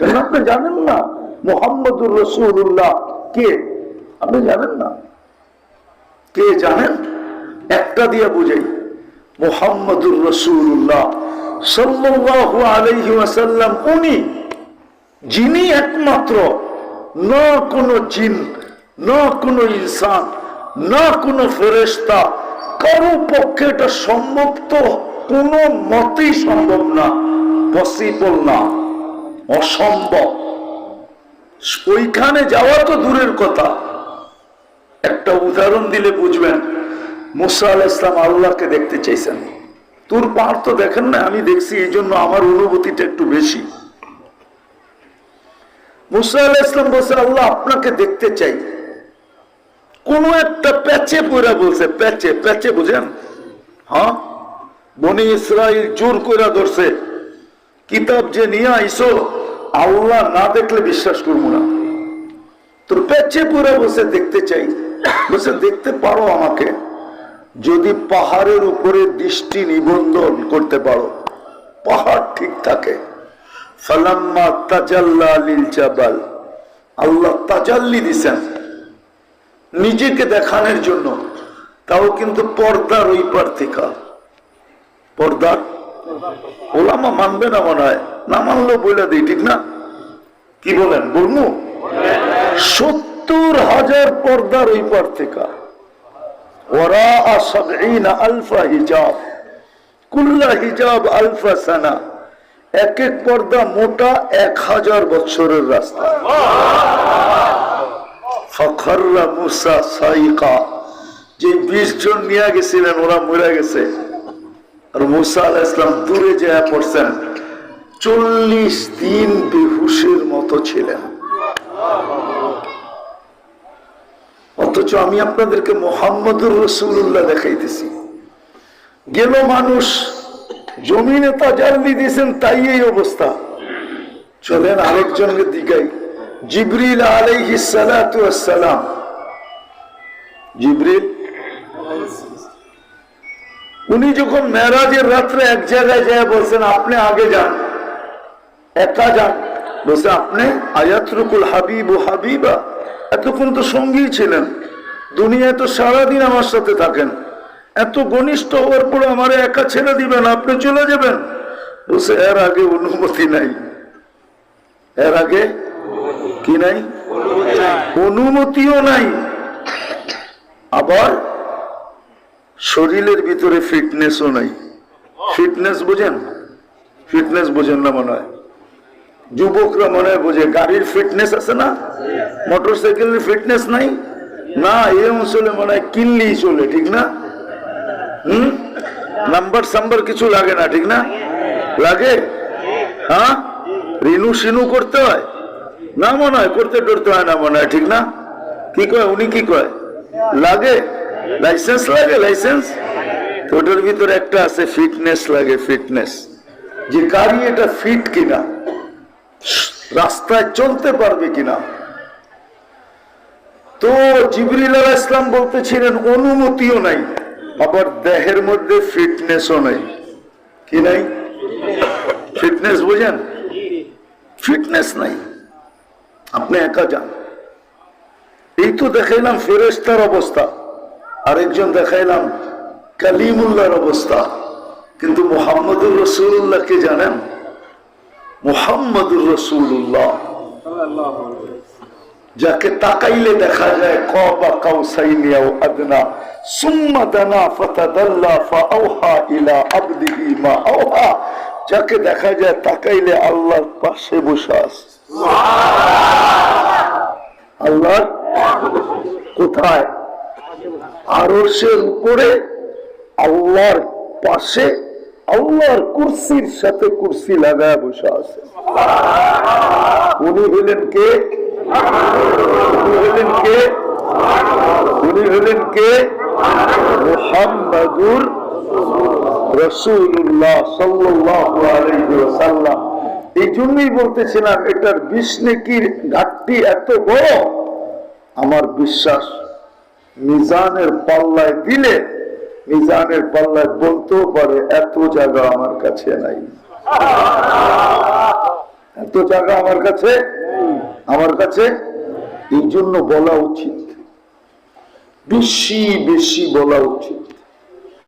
আপনি জানেন না মোহাম্মদুর রসুল্লাহ কে? আপনি জানেন না? কে জানেন? একটা দিয়ে বুঝাই। মোহাম্মদুর রসুল্লাহ সাল্লাল্লাহু আলাইহি ওয়াসাল্লাম, উনি যিনি একমাত্র, না কোনো জিন, না কোনো ইনসান, না কোনো ফেরেস্তা কারও পক্ষে এটা সম্ভব তো কোনো মতেই সম্ভব না, পসিবল না। অসম্ভব। ওইখানে যাওয়া তো দূরের কথা। একটা উদাহরণ দিলে বুঝবেন, মুসা ইসলাম আল্লাহকে দেখতে চাইছেন। তোর পাহাড় তো দেখেন না, আমি দেখছি এই জন্য আমার অনুভূতিটা একটু বেশি। মুসা ইসলাম বলছে, আল্লাহ আপনাকে দেখতে চাই। কোন একটা প্যাচে পড়া বলছে, প্যাচে প্যাচে বুঝেন? হ্যাঁ? বনি ইসরাইল জোর করে ধরছে। কিতাব যে নিয়ে আইসো, আল্লাহ না দেখলে বিশ্বাস করব না। তোর পেছে পুরে বসে দেখতে চাই। বসে দেখতে পারো আমাকে, যদি পাহাড়ের উপরে দৃষ্টি নিবন্ধন করতে পারো। পাহাড় ঠিক থাকে। ফালাম্মা তাজাল্লা লিল আল্লাহ তাজাল্লি দিছেন নিজেকে দেখানোর জন্য। তাও কিন্তু পর্দার ওই পার পর্দার ওলামা মানবে না মনে হয়। না মানলেও বলে দিই, ঠিক না? কি বলেন, বলমু? সত্তর হাজার পর্দার ওই পার থেকে। যে বিশ জন নিয়ে গেছিলেন, ওরা মরে গেছে। মুসা আলাহ ইসলাম দূরে যায় পড়ছেন। চল্লিশ দিন বেহুশের মতো ছিলেন। অথচ আমি আপনাদেরকে মোহাম্মদুর রসুল্লাহ দেখাইতেছি। গেল মানুষ, জমিনে তাজাল্লি দিয়েছেন, তাই এই অবস্থা। চলেন আরেকজনকে দিকাই জিবরিল আলাইহি সালাতু সালাম। জিবরিল উনি যখন মেরাজের রাত্রে এক জায়গায় যায় বলছেন আপনি আগে যান। একা যান? বলছে আপনি আয়াতরুকুল হাবিব ও হাবিবা। এতক্ষণ তো সঙ্গী ছিলেন। দুনিয়ায় তো সারাদিন আমার সাথে থাকেন। এত ঘনিষ্ঠ হওয়ার পরে আমার একা ছেড়ে দিবেন আপনি চলে যাবেন? বলছে এর আগে অনুমতি নাই। এর আগে কি নাই। অনুমতিও নাই। আবার শরীরের ভিতরে ফিটনেসও নাই। ফিটনেস বোঝেন? ফিটনেস বোঝেন না মনে হয়। যুবকরা মনে হয় বোঝে, গাড়ির ফিটনেস আছে না? মোটর সাইকেলের ফিটনেস নাই? না, এই অঞ্চলে মনে হয় কিনলেই চলে, ঠিক না? হুম? নাম্বার সাম্বার কিছু লাগে না, ঠিক না? লাগে? হ্যাঁ? রিনু সিনু করতে হয়? না মনে হয়, করতে টরতে হয় না মনে হয়, ঠিক না? কি কয়, উনি কি কয়? লাগে? লাইসেন্স লাগে লাইসেন্স ওটার ভিতরে একটা আছে ফিটনেস লাগে ফিটনেস যে গাড়ি এটা ফিট কিনা, রাস্তায় চলতে পারবে কিনা। তো জিবরিল আলাহ ইসলাম বলতেছিলেন, অনুমতিও নাই। আবার দেহের মধ্যে ফিটনেসও নাই। কি নাই? ফিটনেস বুঝেন? ফিটনেস নাই। আপনি একা যান। এই তো দেখাইলাম ফেরেস্তার অবস্থা। আরেকজন দেখাইলাম কালিমুল্লাহর অবস্থা। কিন্তু মোহাম্মদুর রসুল্লাহ কে জানেন? মোহাম্মদুর রসুল্লাহ যাকে তাকাইলে দেখা যায় কবা কাউসাইনিয়াও আদনা সুম্মা দানা ফাতাদাল্লা ফাআওহা ইলা আবদিহি মা আওহা। যাকে দেখা যায় তাকাইলে আল্লাহর পাশে বসে আছে। আল্লাহর কোথায়? উপরে আল্লাহর পাশে আল্লাহর সাথে লাগায় বসে আছে। উনি হলেন কে? উনি হলেন কে? উনি হলেন কে? মোহাম্মদুর রসুল্লাহ আলাইহি এই জন্যই বলতেছিলাম, এটার বিষ্ণেকির ঘাটতি এত বড়। আমার বিশ্বাস মিজানের পাল্লায় দিলে, মিজানের পাল্লায় বলতেও পারে, এত জায়গা আমার কাছে নাই। এত জায়গা আমার কাছে আমার কাছে এই জন্য বলা উচিত। বেশি বেশি বলা উচিত।